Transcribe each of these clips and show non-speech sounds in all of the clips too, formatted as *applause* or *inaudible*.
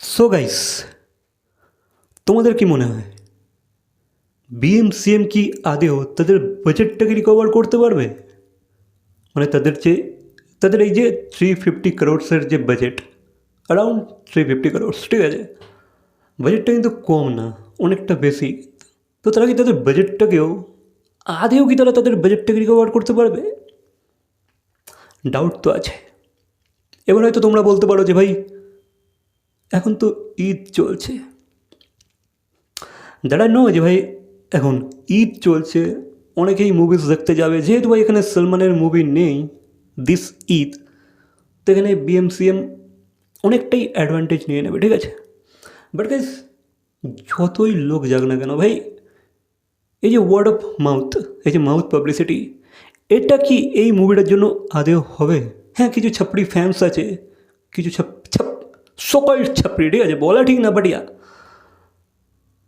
So guys তোমাদের কি মনে হয়? বিএমসিএম কি আদেও তাদের বাজেটটাকে রিকভার করতে পারবে? মানে তাদের যে, তাদের এই যে থ্রি ফিফটি ক্রোডসের যে budget around three fifty crores ঠিক আছে? বাজেটটা কিন্তু কম না, অনেকটা বেশি। তো তারা কি তাদের বাজেটটাকেও আদেও কি তারা তাদের বাজেটটাকে রিকভার করতে পারবে? ডাউট তো আছে। এবার হয়তো তোমরা বলতে পারো যে ভাই এখন তো ঈদ চলছে। যারা নো যে ভাই, এখন ঈদ চলছে। অনেকেই মুভিজ দেখতে যাবে। যেহেতু ভাই এখানে সলমানের মুভি নেই দিস ঈদ, তো এখানে বিএমসিএম অনেকটাই অ্যাডভান্টেজ নিয়ে নেবে, ঠিক আছে? বাট গাইস যতই লোক যাক না কেন ভাই, এই যে ওয়ার্ড অফ মাউথ এই যে মাউথ পাবলিসিটি এটা কি এই মুভিটার জন্য আদেও হবে? হ্যাঁ কিছু ছাপড়ি ফ্যান্স আছে, কিছু ছাপ ছাপ সকল ছাপড়ি ঠিক আছে বলা ঠিক না বাটিয়া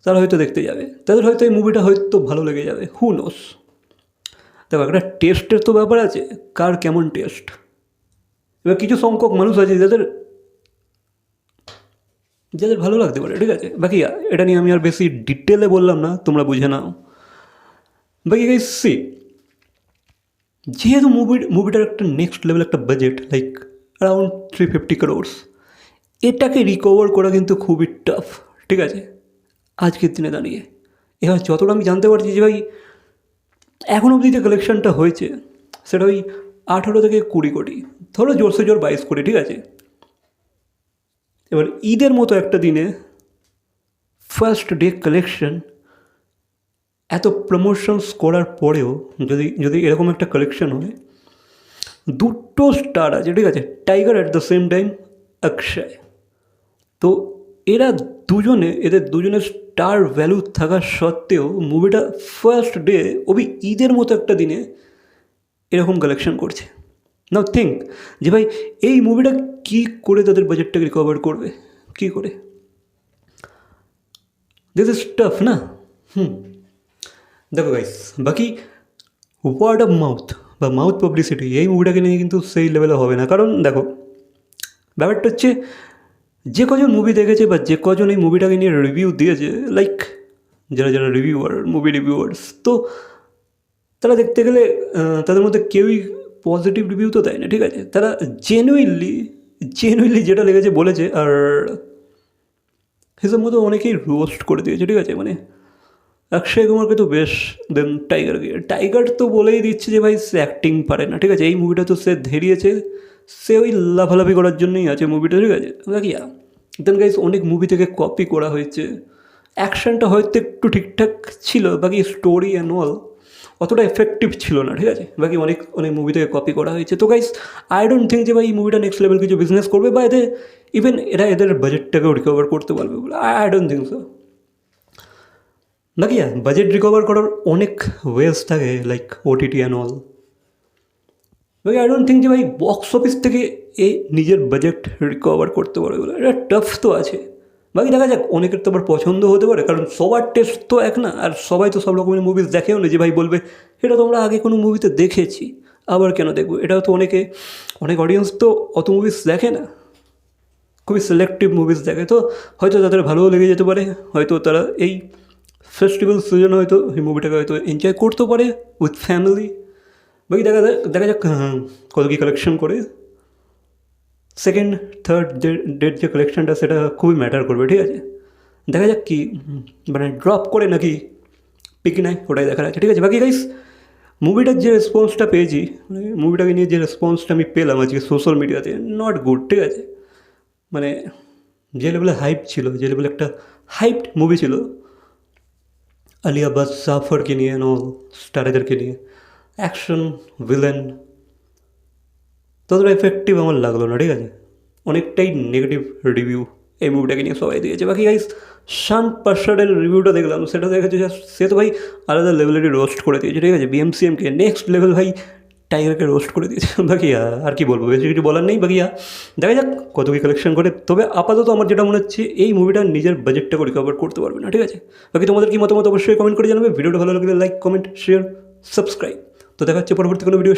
তারা হয়তো দেখতে যাবে তাদের হয়তো এই মুভিটা হয়তো ভালো লেগে যাবে হু নোস দেখো একটা টেস্টের তো ব্যাপার আছে, কার কেমন টেস্ট এবার কিছু সংখ্যক মানুষ আছে যাদের যাদের ভালো লাগতে পারে, ঠিক আছে? বাকি, এটা নিয়ে আমি আর বেশি ডিটেলে বললাম না, তোমরা বুঝে নাও। বাকি গাইস সি যেহেতু মুভি মুভিটার একটা নেক্সট লেভেল একটা budget like around three fifty crores এটাকে রিকভার করা কিন্তু খুবই টাফ ঠিক আছে? আজকের দিনে দাঁড়িয়ে। এবার যতটা আমি জানতে পারছি যে ভাই, এখন অবধি যে কালেকশনটা হয়েছে, সেটা ওই আঠেরো থেকে কুড়ি কোটি। ধরো জোরসে জোর বাইশ কোটি, ঠিক আছে? এবার ঈদের মতো একটা দিনে ফার্স্ট ডে কালেকশন এত প্রমোশনস করার পরেও যদি যদি এরকম একটা কালেকশন হয়, দুটো স্টার আছে, ঠিক আছে? Tiger at the same time Akshay তো এরা দুজনে, এদের দুজনের স্টার ভ্যালু থাকা সত্ত্বেও মুভিটা ফার্স্ট ডে ওবি ঈদের মতো একটা দিনে এরকম কালেকশন করছে। নাও থিঙ্ক যে ভাই, এই মুভিটা কী করে তাদের বাজেটটাকে রিকভার করবে? কী করে? দিস ইজ টাফ না? হুম দেখো গাইস বাকি ওয়ার্ড অফ মাউথ বা মাউথ পাবলিসিটি এই মুভিটাকে নিয়ে কিন্তু সেই লেভেলে হবে না। কারণ দেখো, ব্যাপারটা হচ্ছে যে কজন মুভি দেখেছে বা যে কজন এই মুভিটাকে নিয়ে রিভিউ দিয়েছে লাইক যারা যারা রিভিউয়ার মুভি রিভিউয়ার্স তো তারা দেখতে গেলে তাদের মধ্যে কেউই পজিটিভ রিভিউ তো দেয় না ঠিক আছে? তারা জেনুইনলি জেনুইনলি যেটা লেগেছে বলেছে, আর সেসব মতো অনেকেই রোস্ট করে দিয়েছে, ঠিক আছে? মানে অক্ষয় কুমারকে তো বেশ দেন টাইগারকে টাইগার তো বলেই দিচ্ছে যে ভাই, সে অ্যাক্টিং পারে না, ঠিক আছে? এই মুভিটা তো সে ধেরিয়েছে, সে ওই লাফালাফি করার জন্যই আছে মুভিটা ঠিক আছে? বাকি দেন গাইস অনেক মুভি থেকে কপি করা হয়েছে। অ্যাকশনটা হয়তো একটু ঠিকঠাক ছিল, বাকি স্টোরি অ্যান্ড অল অতটা এফেক্টিভ ছিল না, ঠিক আছে? বাকি অনেক অনেক মুভি থেকে কপি করা হয়েছে। তো গাইস আই ডোন্ট থিঙ্ক যে ভাই এই মুভিটা নেক্সট লেভেল কিছু বিজনেস করবে, বা এদের ইভেন এরা এদের বাজেটটাকেও রিকভার করতে পারবে বলে। আই ডোন্ট থিঙ্ক সো বাকি বাজেট রিকভার করার অনেক ওয়েজ থাকে লাইক ওটিটি অ্যান্ড অল বাকি আই ডোন্ট থিঙ্ক যে ভাই বক্স অফিস থেকে এই নিজের বাজেট রিকভার করতে পারবে বলে। এটা টাফ তো আছে। বাকি দেখা যাক, অনেকের তো আবার পছন্দ হতে পারে, কারণ সবার টেস্ট তো এক না, আর সবাই তো সব রকমের মুভিজ দেখেও না যে ভাই বলবে, এটা তোমরা আগে কোনো মুভিতে দেখেছি, আবার কেন দেখব? এটাও তো অনেকে, অনেক অডিয়েন্স তো অত মুভিস দেখে না। খুবই সিলেক্টিভ মুভিস দেখে। তো হয়তো তাদের ভালোও লেগে যেতে পারে, হয়তো তারা এই ফেস্টিভ্যাল সিজনে হয়তো, এই মুভিটাকে হয়তো এনজয় করতেও পারে উইথ ফ্যামিলি বাকি দেখা যাক দেখা যাক কত কী কালেকশন করে। সেকেন্ড থার্ড ডেট যে কালেকশনটা সেটা খুবই ম্যাটার করবে, ঠিক আছে? দেখা যাক কি মানে ড্রপ করে নাকি পিকি নেয়, ওটাই দেখা যাচ্ছে ঠিক আছে? বাকি গাইস মুভিটার যে রেসপন্সটা পেয়েছি মানে মুভিটাকে নিয়ে যে রেসপন্সটা আমি পেলাম আজকে সোশ্যাল মিডিয়াতে নট গুড ঠিক আছে? মানে যে লেভেলে হাইপ ছিল, যে লেভেলে একটা হাইপড মুভি ছিল আলিয়া বাস জাফরকে নিয়ে নো স্টারেদেরকে নিয়ে অ্যাকশন ভিলেন ততটা এফেক্টিভ আমার লাগল না ঠিক আছে অনেকটাই নেগেটিভ রিভিউ এই মুভিটাকে নিয়ে সবাই দিয়েছে বাকি গাইস শান পার্সাডের রিভিউটা দেখলাম সেটা দেখেছে সে তো ভাই আলাদা লেভেলেরই রোস্ট করে দিয়েছে ঠিক আছে বিএমসিএমকে নেক্সট লেভেল ভাই টাইগারকে রোস্ট করে দিয়েছে। *laughs* বাকি আর কি বলব? বেশি কিছু বলার নেই। বাকি আর দেখা যাক কত কী কালেকশন করে। তবে আপাতত আমার যেটা মনে হচ্ছে, এই মুভিটা নিজের বাজেটটাকে রিকভার করতে পারবে না, ঠিক আছে? বাকি তোমাদের কি মতামত অবশ্যই কমেন্ট করে জানাবে। ভিডিওটা ভালো লাগলে লাইক কমেন্ট শেয়ার সাবস্ক্রাইব তো দেখা হচ্ছে পরবর্তী কোনো ভিডিও